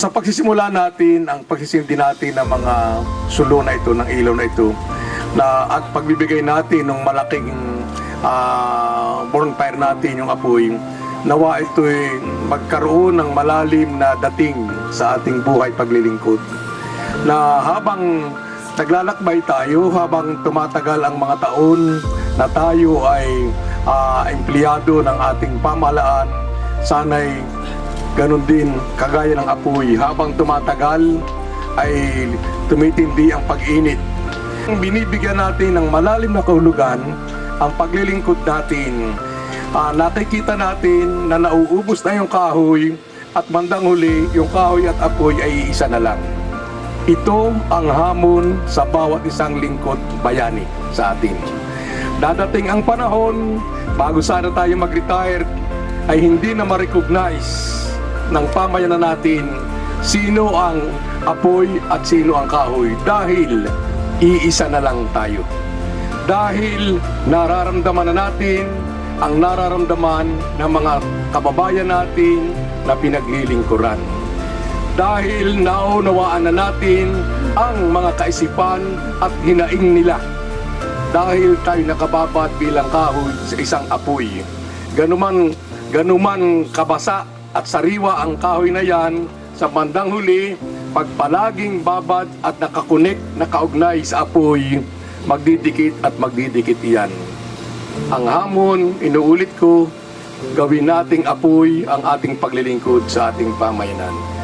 Sa pagsisimula natin, ang pagsisindi natin ng mga sulo na ito, ng ilaw na ito, na at pagbibigay natin ng malaking ah, bonfire natin, yung apoy, nawa ito'y magkaroon ng malalim na dating sa ating buhay paglilingkod. Na habang naglalakbay tayo, habang tumatagal ang mga taon na tayo ay ah, empleyado ng ating pamahalaan, sana'y Ganon din, kagaya ng apoy, habang tumatagal ay tumitindi ang pag-init. Binibigyan natin ng malalim na kahulugan ang paglilingkod natin. Ah, nakikita natin na nauubos na yung kahoy at bandang huli, yung kahoy at apoy ay isa na lang. Ito ang hamon sa bawat isang lingkod bayani sa atin. Dadating ang panahon, bago sana tayo mag-retire, ay hindi na ma-recognize ng pamayanan natin sino ang apoy at sino ang kahoy dahil iisa na lang tayo. Dahil nararamdaman na natin ang nararamdaman ng mga kababayan natin na pinaglilingkuran. Dahil naunawaan na natin ang mga kaisipan at hinaing nila dahil tayo nakababad bilang kahoy sa isang apoy. Ganuman, ganuman kabasa at sariwa ang kahoy na yan, sa bandang huli, pag palaging babad at nakakunik, nakaugnay sa apoy, magdidikit at magdidikit iyan. Ang hamon, inuulit ko, gawin nating apoy ang ating paglilingkod sa ating pamayanan.